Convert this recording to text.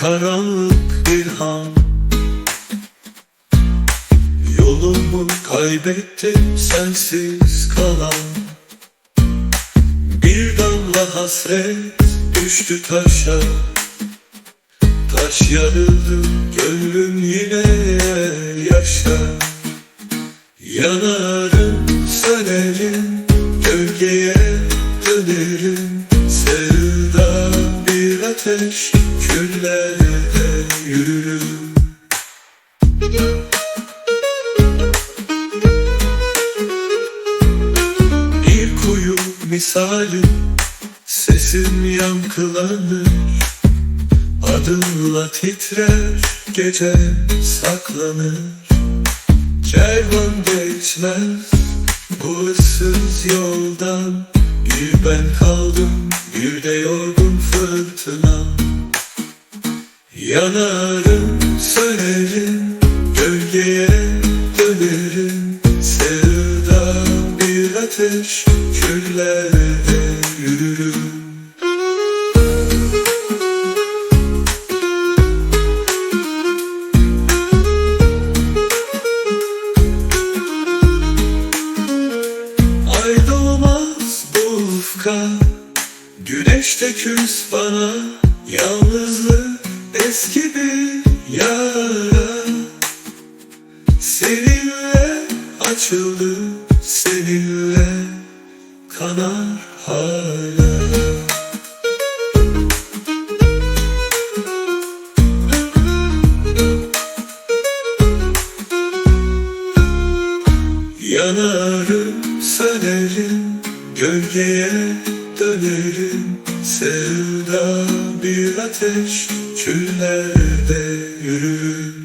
karanlık bir han Yolumu kaybettim sensiz kalan. Bir damla hasret düştü taşa. Taş yarıldı gönlüm yine yaşa. Yanarım sönerim gölgeye dönerim. Sevda bir ateş Bir kuyu misali sesim yankılanır. Adımla titrer gece saklanır. Kervan geçmez bu yoldan Bir ben kaldım Yanarım sönerim gölgeye dönerim. Sevda bir ateş küllere yürürüm. Ay doğmaz bu ufka Güneş de küs bana Yalnızlık eski bir yara. Seninle açıldı Seninle kanar hala. Yanarım sönerim Gölgeye dönerim Sevda bir ateş Küllerde yürür